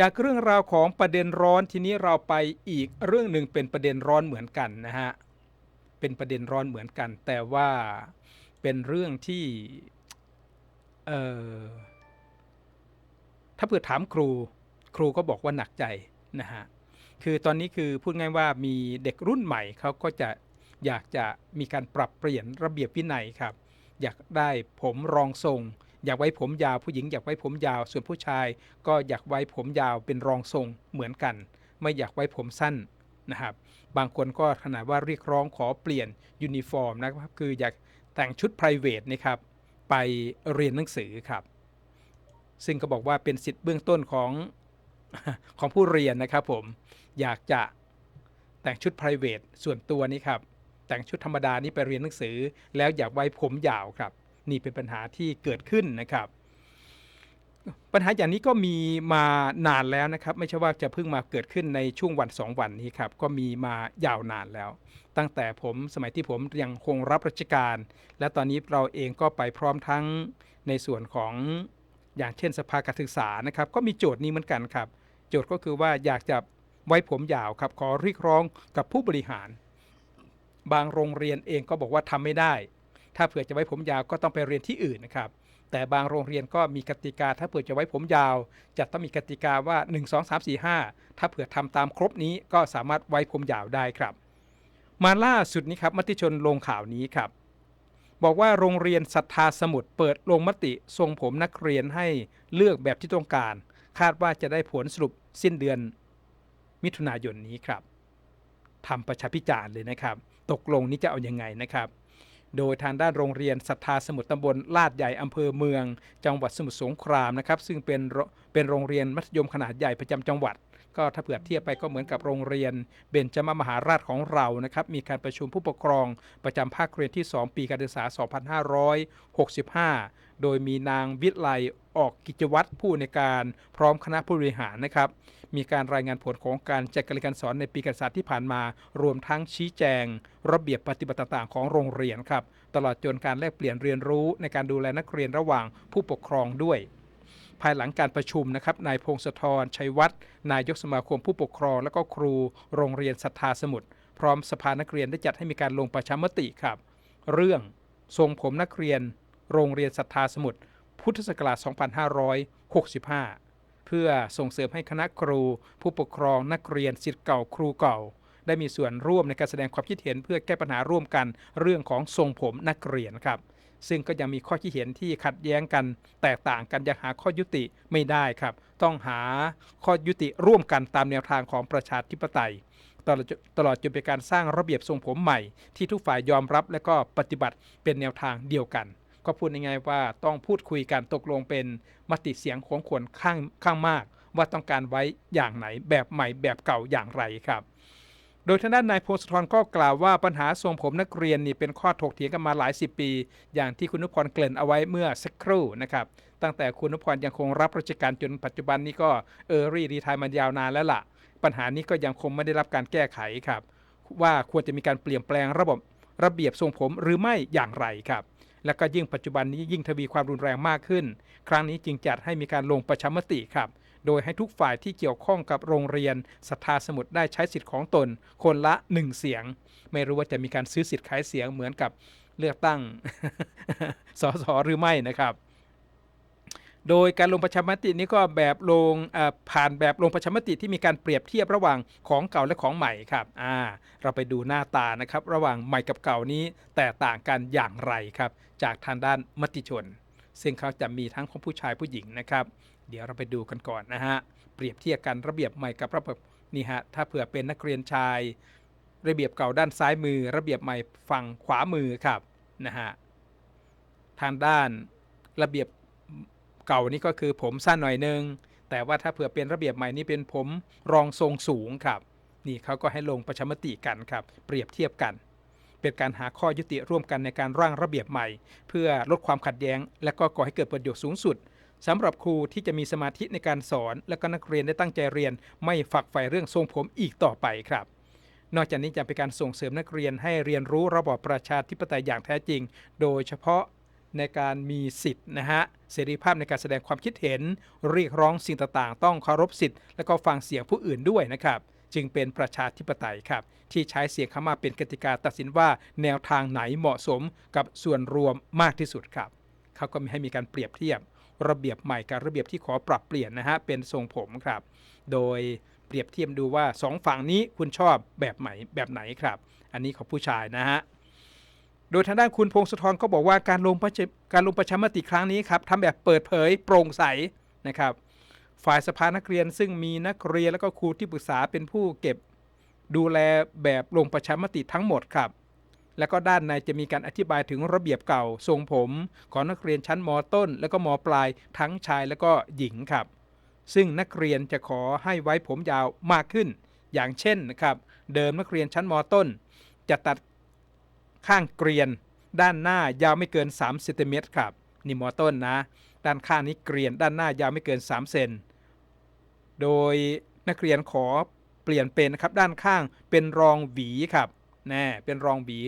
จากเรื่องราวของประเด็นร้อนทีนี้เราไปอีกเรื่องหนึ่งเป็นประเด็นร้อนเหมือนกันนะฮะเป็นประเด็นร้อนเหมือนกัน แต่ว่าเป็นเรื่องที่เอ่อถ้าเผื่อถามครูครูก็บอกว่าหนักใจนะฮะคือตอนนี้คือพูดง่ายว่ามีเด็กรุ่นใหม่เขาก็จะอยากจะมีการปรับเปลี่ยนระเบียบวินัยครับ อยากได้ผมรองทรง อยากไว้ผมยาวผู้หญิงอยากไว้ผมยาว ส่วนผู้ชายก็อยากไว้ผมยาวเป็นรองทรงเหมือนกัน ไม่อยากไว้ผมสั้นนะครับ บางคนก็ขนาดว่าเรียกร้องขอเปลี่ยนยูนิฟอร์มนะครับคืออยากแต่งชุด p r i v a t นะครับไปเรียนหนังสือครับ ซึ่งก็บอกว่าเป็นสิทธิ์เบื้องต้นของของผู้เรียนนะครับผมอยากจะแต่งชุด p r i v a t ส่วนตัวนี้ครับแต่งชุดธรรมดานี้ไปเรียนหนังสือ แล้วอยากไว้ผมยาวครับ นี่เป็นปัญหาที่เกิดขึ้นนะครับ ปัญหาอย่างนี้ก็มีมานานแล้วนะครับ ไม่ใช่ว่าจะเพิ่งมาเกิดขึ้นในช่วงวันสองวันนี้ครับก็มีมายาวนานแล้ว ตั้งแต่ผมสมัยที่ผมยังคงรับราชการ และตอนนี้เราเองก็ไปพร้อมทั้งในส่วนของอย่างเช่นสภาการศึกษานะครับ ก็มีโจทย์นี้เหมือนกันครับ โจทย์ก็คือว่าอยากจะไว้ผมยาวครับขอเรียกร้องกับผู้บริหาร บางโรงเรียนเองก็บอกว่าทำไม่ได้ ถ้าเผื่อจะไว้ผมยาวก็ต้องไปเรียนที่อื่นนะครับ แต่บางโรงเรียนก็มีกติกา ถ้าเผื่อจะไว้ผมยาว จะต้องมีกติกาว่า 1 2 3 4 5 ถ้าเผื่อทำตามครบนี้ก็สามารถไว้ผมยาวได้ครับ มาล่าสุดนี้ครับมติชนลงข่าวนี้ครับ บอกว่าโรงเรียนศรัทธาสมุทรเปิดลงมติทรงผมนักเรียนให้เลือกแบบที่ต้องการ คาดว่าจะได้ผลสรุปสิ้นเดือนมิถุนายนนี้ครับทำประชาพิจารณ์เลยนะครับ ตกลงนี้จะเอาอยัางไงนะครับ โดยทางด้านโรงเรียนศรัทธาสมุทรตำบลลาดใหญ่อำเภอเมือง จังหวัดสมุทรสงครามนะครับซึ่งเป็นเป็นโรงเรียนมัธยมขนาดใหญ่ประจำจังหวัด ก็ถ้าเผื่อเทียบไปก็เหมือนกับโรงเรียน เบญจมมหาราชของเรานะครับมีการประชุมผู้ปกครองประจำภาคเรียนที่ 2 ปีการศึกษา 2565 โดยมีนางวิไลออกกิจวัตรผู้ในการพร้อมคณะผู้บริหารนะครับ มีการรายงานผลของการจัดการเรียนการสอนในปีการศึกษาที่ผ่านมา รวมทั้งชี้แจง ระเบียบปฏิบัติต่างๆของโรงเรียนครับ ตลอดจนการแลกเปลี่ยนเรียนรู้ในการดูแลนักเรียนระหว่างผู้ปกครองด้วย ภายหลังการประชุมนะครับนายพงศธรชัยวัฒน์นายกสมาคมผู้ปกครอง และก็ครูโรงเรียนศรัทธาสมุทรพร้อมสภานักเรียนได้จัดให้มีการลงประชามติครับ เรื่องทรงผมนักเรียน โรงเรียนศรัทธาสมุทรพุทธศักราช 2565 เพื่อส่งเสริมให้คณะครู ผู้ปกครองนักเรียนสิทธิ์เก่าครูเก่า ได้มีส่วนร่วมในการแสดงความคิดเห็นเพื่อแก้ปัญหาร่วมกันเรื่องของทรงผมนักเรียนครับ ซึ่งก็ยังมีข้อคิดเห็นที่ขัดแย้งกัน แตกต่างกันยังหาข้อยุติไม่ได้ครับ ต้องหาข้อยุติร่วมกันตามแนวทางของประชาธิปไตยตลอดจนตลอดจนเป็นการสร้างระเบียบทรงผมใหม่ ที่ทุกฝ่ายยอมรับและก็ปฏิบัติเป็นแนวทางเดียวกัน ก็พูดง่ายๆว่าต้องพูดคุยกันตกลงเป็นมติเสียงของคนข้างข้างมาก ว่าต้องการไว้อย่างไหนแบบใหม่แบบเก่าอย่างไรครับ ดยทางด้านนายโพสธรก็กล่าวว่าปัญหาทรงผมนักเรียนนี่เป็นข้อถกเถียงกันมาหลายสิบปี อย่างที่คุณนุพรเกริ่นเอาไว้เมื่อสักครู่นะครับ ตั้งแต่คุณนุพรยังคงรับราชการจนปัจจุบันนี้ก็เออรี่รีทายมันยาวนานแล้วล่ะ ปัญหานี้ก็ยังคงไม่ได้รับการแก้ไขครับ ว่าควรจะมีการเปลี่ยนแปลงระบบระเบียบทรงผมหรือไม่อย่างไรครับ และก็ยิ่งปัจจุบันนี้ยิ่งทวีความรุนแรงมากขึ้น ครั้งนี้จึงจัดให้มีการลงประชามติครับ โดยให้ทุกฝ่ายที่เกี่ยวข้องกับโรงเรียนศรัทธาสมุทรได้ใช้สิทธิ์ของตน คนละ 1 เสียง ไม่รู้ว่าจะมีการซื้อสิทธิ์ขายเสียงเหมือนกับเลือกตั้งสสหรือไม่นะครับโดยการลงประชามตินี้ก็แบบลงผ่านแบบลงประชามติที่มีการเปรียบเทียบระหว่างของเก่าและของใหม่ครับอ่าเราไปดูหน้าตานะครับ ระหว่างใหม่กับเก่านี้แตกต่างกันอย่างไรครับ จากทางด้านมติชน ซึ่งเขาจะมีทั้งของผู้ชายผู้หญิงนะครับ เดี๋ยวเราไปดูกันก่อนนะฮะ เปรียบเทียบกันระเบียบใหม่กับระเบียบนี่ฮะ ถ้าเผื่อเป็นนักเรียนชาย ระเบียบเก่าด้านซ้ายมือ ระเบียบใหม่ฝั่งขวามือครับนะฮะ ทางด้านระเบียบเก่านี่ก็คือผมสั้นหน่อยนึง แต่ว่าถ้าเผื่อเป็นระเบียบใหม่นี่เป็นผมรองทรงสูงครับ นี่เขาก็ให้ลงประชามติกันครับ เปรียบเทียบกันเป็นการหาข้อยุติร่วมกันในการร่างระเบียบใหม่ เพื่อลดความขัดแย้ง และก็ก่อให้เกิดประโยชน์สูงสุด สำหรับครูที่จะมีสมาธิในการสอน และก็นักเรียนได้ตั้งใจเรียน ไม่ฝักใฝ่เรื่องทรงผมอีกต่อไปครับ นอกจากนี้จะเป็นการส่งเสริมนักเรียนให้เรียนรู้ระบอบประชาธิปไตยอย่างแท้จริง โดยเฉพาะในการมีสิทธิ์นะฮะเสรีภาพในการแสดงความคิดเห็น เรียกร้องสิ่งต่างๆ ต้องเคารพสิทธิ์และก็ฟังเสียงผู้อื่นด้วยนะครับจึงเป็นประชาธิปไตยครับที่ใช้เสียงข้ามาเป็นกติกาตัดสินว่าแนวทางไหนเหมาะสมกับส่วนรวมมากที่สุดครับเขาก็มีให้มีการเปรียบเทียบ ระเบียบใหม่กับระเบียบที่ขอปรับเปลี่ยนนะฮะเป็นทรงผมครับ โดยเปรียบเทียบดูว่าสองฝั่งนี้คุณชอบแบบไหนแบบไหนครับ อันนี้ของผู้ชายนะฮะโดยทางด้านคุณพงศธรก็บอกว่าการลงประชการลงประชามติครั้งนี้ครับทำแบบเปิดเผยโปร่งใสนะครับฝ่ายสภานักเรียนซึ่งมีนักเรียนและก็ครูที่ปรึกษาเป็นผู้เก็บดูแลแบบลงประชามติทั้งหมดครับ แล้วก็ด้านในจะมีการอธิบายถึงระเบียบเก่าทรงผม ของนักเรียนชั้นมต้น และก็มปลายทั้งชายและก็หญิงครับ ซึ่งนักเรียนจะขอให้ไว้ผมยาวมากขึ้น อย่างเช่นนะครับ เดิมนักเรียนชั้นมต้น จะตัดข้างเกรียน ด้านหน้ายาวไม่เกิน3เซนติเมตรครับนี่มต้นนะ ด้านข้างนี้เกรียนด้านหน้ายาวไม่เกิน3เซนโดยนักเรียนขอเปลี่ยนเป็นนะครับด้านข้างเป็นรองหวีครับ แน่เป็นรองหวี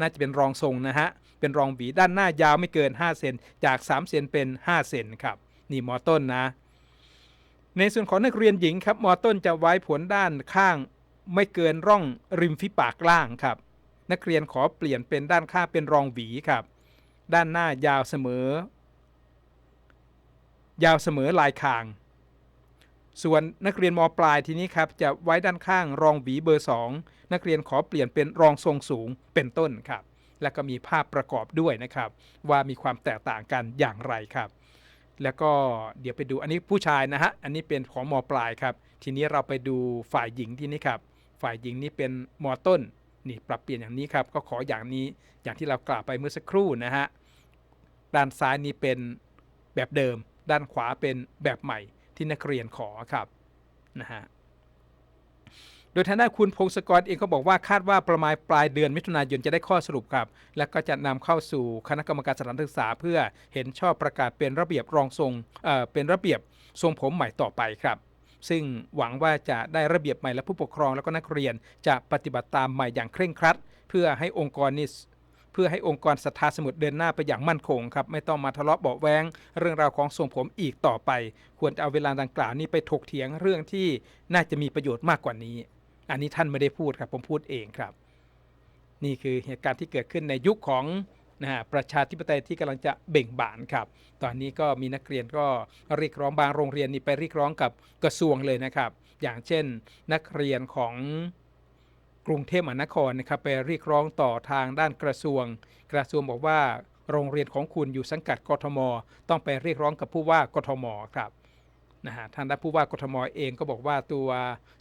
น่าจะเป็นรองทรงนะฮะ เป็นรองหวีด้านหน้ายาวไม่เกิน 5 เซนจาก 3 เซนเป็น 5 เซนครับ นี่มอต้นนะ ในส่วนของนักเรียนหญิงครับมอต้นจะไว้ผลด้านข้างไม่เกินร่องริมฝีปากล่างครับ นักเรียนขอเปลี่ยนเป็นด้านข้างเป็นรองหวีครับ ด้านหน้ายาวเสมอ ยาวเสมอลายคาง ส่วนนักเรียนมปลายทีนี้ครับจะไว้ด้านข้างรองหวีเบอร์ 2 นักเรียนขอเปลี่ยนเป็นรองทรงสูงเป็นต้นครับ และก็มีภาพประกอบด้วยนะครับ ว่ามีความแตกต่างกันอย่างไรครับ แล้วก็เดี๋ยวไปดูอันนี้ผู้ชายนะฮะอันนี้เป็นของมปลายครับ ทีนี้เราไปดูฝ่ายหญิงที่นี่ครับ ฝ่ายหญิงนี่เป็นมต้นนี่ปรับเปลี่ยนอย่างนี้ครับก็ขออย่างนี้อย่างที่เรากล่าวไปเมื่อสักครู่นะฮะด้านซ้ายนี้เป็นแบบเดิม ด้านขวาเป็นแบบใหม่ ที่นักเรียนขอครับนะฮะโดยทางด้านคุณพงศกรเองก็บอกว่าคาดว่าประมาณปลายเดือนมิถุนายนจะได้ข้อสรุปครับ และก็จะนำเข้าสู่คณะกรรมการสถานศึกษา เพื่อเห็นชอบประกาศเป็นระเบียบรองทรงเอ่อเป็นระเบียบทรงผมใหม่ต่อไปครับ ซึ่งหวังว่าจะได้ระเบียบใหม่และผู้ปกครอง แล้วก็นักเรียนจะปฏิบัติตามใหม่อย่างเคร่งครัด เพื่อให้องค์กรนี้ พื่อให้องค์กรศรัทธาสมุทรเดินหน้าไปอย่างมั่นคงครับไม่ต้องมาทะเลาะเบาแวงเรื่องราวของทรงผมอีกต่อไป ควรจะเอาเวลาดังกล่าวนี้ไปถกเถียงเรื่องที่น่าจะมีประโยชน์มากกว่านี้ อันนี้ท่านไม่ได้พูดครับผมพูดเองครับ นี่คือเหตุการณ์ที่เกิดขึ้นในยุคของนะฮะประชาธิปไตยที่กำลังจะเบ่งบานครับ ตอนนี้ก็มีนักเรียนก็เรียกร้องบางโรงเรียนนี่ไปเรียกร้องกับกระทรวงเลยนะครับ อย่างเช่น นักเรียนของ กรุงเทพมหานครนะครับไปเรียกร้องต่อทางด้านกระทรวง กระทรวงบอกว่าโรงเรียนของคุณอยู่สังกัดกทม ต้องไปเรียกร้องกับผู้ว่ากทมครับนะฮะทางด้านผู้ว่ากทมเองก็บอกว่าตัว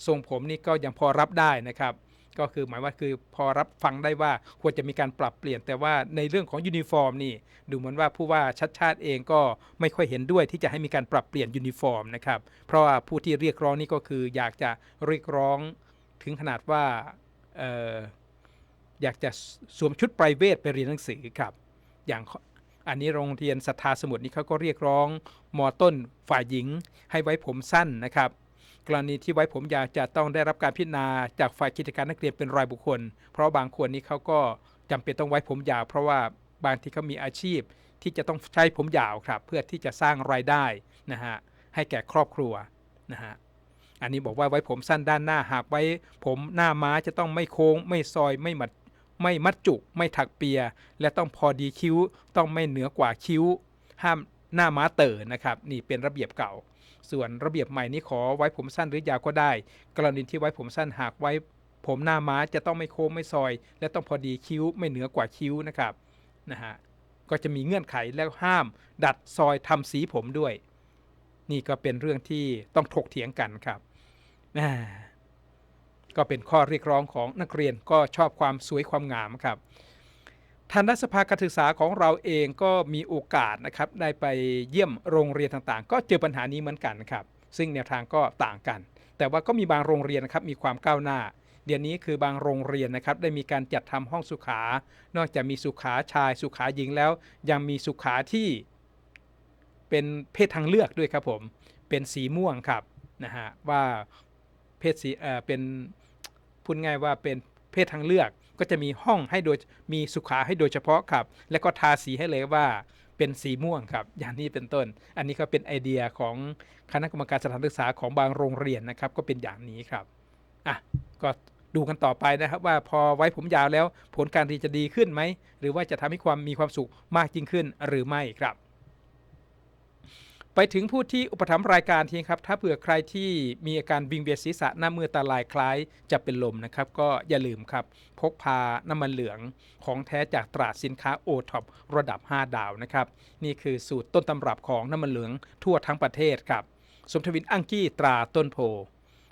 ทรงผมนี่ก็ยังพอรับได้นะครับ ก็คือหมายว่าคือพอรับฟังได้ว่าควรจะมีการปรับเปลี่ยนแต่ว่าในเรื่องของยูนิฟอร์มนี่ดูเหมือนว่าผู้ว่าชัดชาติเองก็ไม่ค่อยเห็นด้วยที่จะให้มีการปรับเปลี่ยนยูนิฟอร์มนะครับเพราะว่าผู้ที่เรียกร้องนี่ก็คืออยากจะเรียกร้องถึงขนาดว่า อยากจะสวมชุดไพรเวทไปเรียนหนังสือครับ อย่างอันนี้โรงเรียนศรัทธาสมุทรนี่เขาก็เรียกร้องมอต้นฝ่ายหญิงให้ไว้ผมสั้นนะครับกรณีที่ไว้ผมยาวจะต้องได้รับการพิจารณาจากฝ่ายกิจการนักเรียนเป็นรายบุคคล เพราะบางคนนี่เขาก็จำเป็นต้องไว้ผมยาว เพราะว่าบางที่เขามีอาชีพที่จะต้องใช้ผมยาวครับ เพื่อที่จะสร้างรายได้นะฮะให้แก่ครอบครัวนะฮะ อันนี้บอกว่าไว้ผมสั้นด้านหน้าหากไว้ผมหน้าม้าจะต้องไม่โค้ง ไม่ซอยไม่มัดไม่มัดจุกไม่ถักเปีย และต้องพอดีคิ้ว ต้องไม่เหนือกว่าคิ้ว ห้ามหน้าม้าเต๋อนะครับ นี่เป็นระเบียบเก่า ส่วนระเบียบใหม่นี้ขอไว้ผมสั้นหรือยาวก็ได้ กรณีที่ไว้ผมสั้นหากไว้ ผมหน้าม้าจะต้องไม่โค้งไม่ซอย และต้องพอดีคิ้วไม่เหนือกว่าคิ้วนะครับนะฮะก็จะมีเงื่อนไขแล้วห้าม ดัดซอยทำสีผมด้วย นี่ก็เป็นเรื่องที่ต้องถกเถียงกันครับ ก็เป็นข้อเรียกร้องของนักเรียนก็ชอบความสวยความงามครับทันตสภาการศึกษาของเราเองก็มีโอกาสนะครับได้ไปเยี่ยมโรงเรียนต่างๆ ก็เจอปัญหานี้เหมือนกันครับ ซึ่งแนวทางก็ต่างกัน แต่ว่าก็มีบางโรงเรียนนะครับมีความก้าวหน้า เดี๋ยวนี้คือบางโรงเรียนนะครับได้มีการจัดทำห้องสุขา นอกจากมีสุขาชายสุขาหญิงแล้ว ยังมีสุขาที่เป็นเพศทางเลือกด้วยครับผมเป็นสีม่วงครับนะฮะว่า เพศสีเอ่อเป็นพูดง่ายว่าเป็นเพศทางเลือกก็จะมีห้องให้โดยมีสุขาให้โดยเฉพาะครับ แล้วก็ทาสีให้เลยว่าเป็นสีม่วงครับ อย่างนี้เป็นต้น อันนี้ก็เป็นไอเดียของคณะกรรมการสถานศึกษาของบางโรงเรียนนะครับ ก็เป็นอย่างนี้ครับอะก็ดูกันต่อไปนะครับ ว่าพอไว้ผมยาวแล้ว ผลการเรียนจะดีขึ้นไหมหรือว่าจะทำให้ความมีความสุขมากยิ่งขึ้นหรือไม่ครับ ไปถึงผู้ที่อุปถัมภ์รายการทีครับ ถ้าเผื่อใครที่มีอาการวิงเวียนศีรษะหน้ามือตาลายคล้ายจะเป็นลมนะครับ ก็อย่าลืมครับ พกพาน้ำมันเหลืองของแท้จากตราดสินค้าโอท็อประดับ 5 ดาวนะครับ นี่คือสูตรต้นตำรับของน้ำมันเหลืองทั่วทั้งประเทศครับ สมทวินอังกี้ตราต้นโพ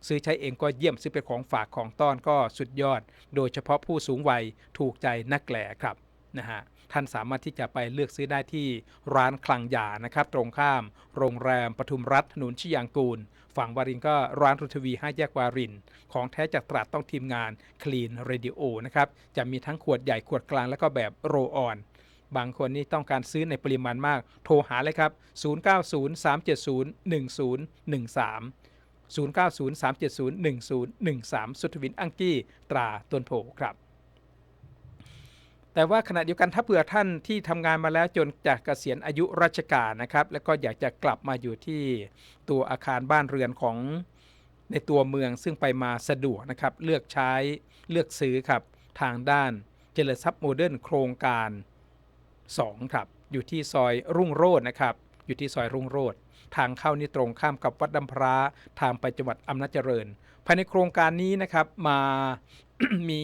ซื้อใช้เองก็เยี่ยมซื้อเป็นของฝากของต้อนก็สุดยอด โดยเฉพาะผู้สูงวัยถูกใจนักแหล่ครับ นะฮะท่านสามารถที่จะไปเลือกซื้อได้ที่ร้านคลังยานะครับตรงข้าม โรงแรมปทุมรัฐถนนชิยางกูล ฝั่งวารินก็ร้านรุทวีห้าแยกวาริน ของแท้จากตราดต้องทีมงาน Clean Radio นะครับจะมีทั้งขวดใหญ่ขวดกลางแล้วก็แบบโรออนบางคนนี่ต้องการซื้อในปริมาณมาก โทรหาเลยครับ 0903701013 0903701013 สุทวินอังกี้ ตราต้นโพครับ แต่ว่าขณะเดียวกันถ้าเผื่อท่านที่ทำงานมาแล้วจนจากเกษียณอายุราชการนะครับ แล้วก็อยากจะกลับมาอยู่ที่ตัวอาคารบ้านเรือนของในตัวเมืองซึ่งไปมาสะดวกนะครับ เลือกใช้เลือกซื้อครับ ทางด้านเจริญทรัพย์โมเดิร์นโครงการ 2 ครับ อยู่ที่ซอยรุ่งโรจน์นะครับ อยู่ที่ซอยรุ่งโรจน์ทางเข้านี่ตรงข้ามกับวัดดำพร้าทางไปจังหวัดอำนาจเจริญ ภายในโครงการนี้นะครับมามี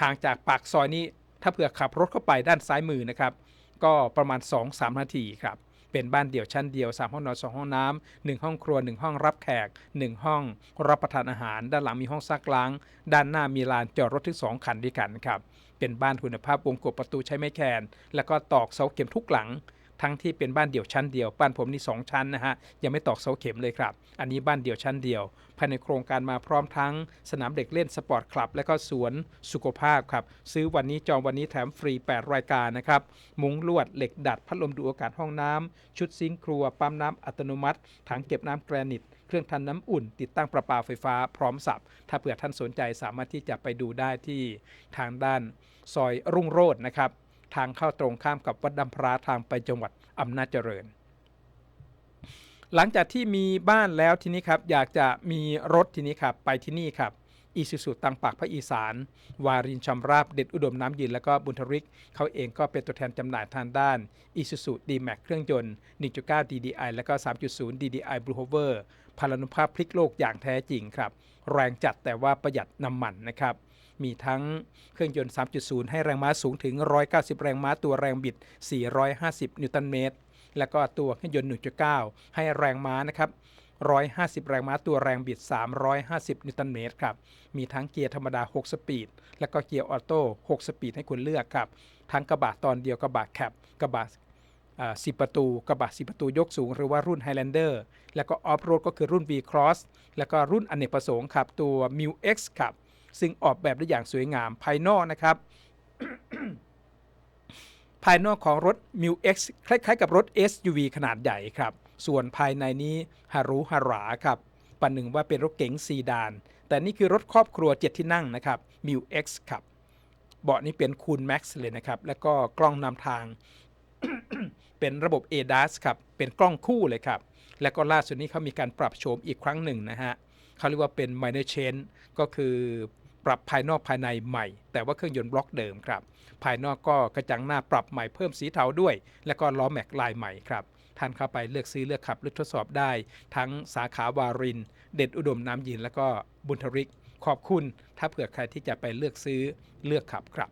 ห่างจากปากซอยนี้ ถ้าเผื่อขับรถเข้าไปด้านซ้ายมือนะครับก็ประมาณ 2-3 นาทีครับเป็นบ้านเดี่ยวชั้นเดียว 3 ห้องนอน 2 ห้องน้ำ 1 ห้องครัว 1 ห้องรับแขก 1 ห้องรับประทานอาหาร ด้านหลังมีห้องซักล้าง ด้านหน้ามีลานจอดรถถึง2คันด้วยกันครับ เป็นบ้านคุณภาพวงกบประตูใช้ไม้แคน แล้วก็ตอกเสาเข็มทุกหลัง ทั้งที่เป็นบ้านเดี่ยวชั้นเดียว บ้านผมนี่2ชั้นนะฮะ ยังไม่ตอกเสาเข็มเลยครับ อันนี้บ้านเดี่ยวชั้นเดียว ภายในโครงการมาพร้อมทั้งสนามเด็กเล่นสปอร์ตคลับ และก็สวนสุขภาพครับ ซื้อวันนี้จองวันนี้แถมฟรี 8 รายการนะครับ มุ้งลวดเหล็กดัด พัดลมดูอากาศห้องน้ำชุดซิงค์ครัว ปั๊มน้ำอัตโนมัติ ถังเก็บน้ำแกรนิตเครื่องทำน้ำอุ่น ติดตั้งประปาไฟฟ้าพร้อมสับ ถ้าเผื่อท่านสนใจสามารถที่จะไปดูได้ที่ทางด้านซอยรุ่งโรจน์นะครับ ทางเข้าตรงข้ามกับวัดดำพราทางไปจังหวัดอำนาจเจริญ หลังจากที่มีบ้านแล้วทีนี้ครับอยากจะมีรถทีนี้ครับไปที่นี่ครับอีซูซูตังปากพระอีสาน วารินชำราบเด็ดอุดมน้ำยืน แล้วก็บุญทริก เขาเองก็เป็นตัวแทนจำหน่ายทางด้าน Isuzu D-Max เครื่องยนต์ 1.9 DDI แล้วก็ 3.0 DDI Blue Hover พลานุภาพพลิกโลกอย่างแท้จริงครับ แรงจัดแต่ว่าประหยัดน้ำมันนะครับ มีทั้งเครื่องยนต์ 3.0 ให้แรงม้าสูงถึง 190 แรงม้าตัวแรงบิด 450 นิวตันเมตร แล้วก็ตัวเครื่องยนต์ 1.9 ให้แรงม้านะครับ150 แรงม้าตัวแรงบิด 350 นิวตันเมตรครับ มีทั้งเกียร์ธรรมดา 6 สปีด แล้วก็เกียร์ออโต้ 6 สปีดให้คุณเลือกครับ ทั้งกระบะตอนเดียวกระบะแคปกระบะ อ่า10ประตูกระบะ10ประตูยกสูง หรือว่ารุ่น Highlander แล้วก็ออฟโรดก็คือรุ่น V Cross แล้วก็รุ่นอเนกประสงค์ครับตัว m u X ครับซึ่งออกแบบได้อย่างสวยงามภายนอกนะครับ ภายนอกของรถ m u X คล้ายๆ กับรถ SUV ขนาดใหญ่ครับ ส่วนภายในนี้ฮารุฮาราครับปันหนึ่งว่าเป็นรถเก๋งซีดาน แต่นี่คือรถครอบครัว 7 ที่นั่งนะครับ m u X ครับเบาะนี้เป็นคูน Max เลยนะครับ แล้วก็กล้องนำทาง เป็นระบบ ADAS ครับ เป็นกล้องคู่เลยครับ แล้วก็ล่าสุดนี้เขามีการปรับโฉมอีกครั้งหนึ่งนะฮะเขาเรียกว่าเป็น minor change ก็คือปรับภายนอกภายในใหม่ แต่ว่าเครื่องยนต์บล็อกเดิมครับ ภายนอกก็กระจังหน้าปรับใหม่เพิ่มสีเทาด้วย แล้วก็ล้อแม็กลายใหม่ครับท่านเข้าไปเลือกซื้อเลือกขับเลือกทดสอบได้ ทั้งสาขาวาริน เด็ดอุดมน้ำยิน แล้วก็บุญทริก ขอบคุณ ถ้าเผื่อใครที่จะไปเลือกซื้อเลือกขับครับ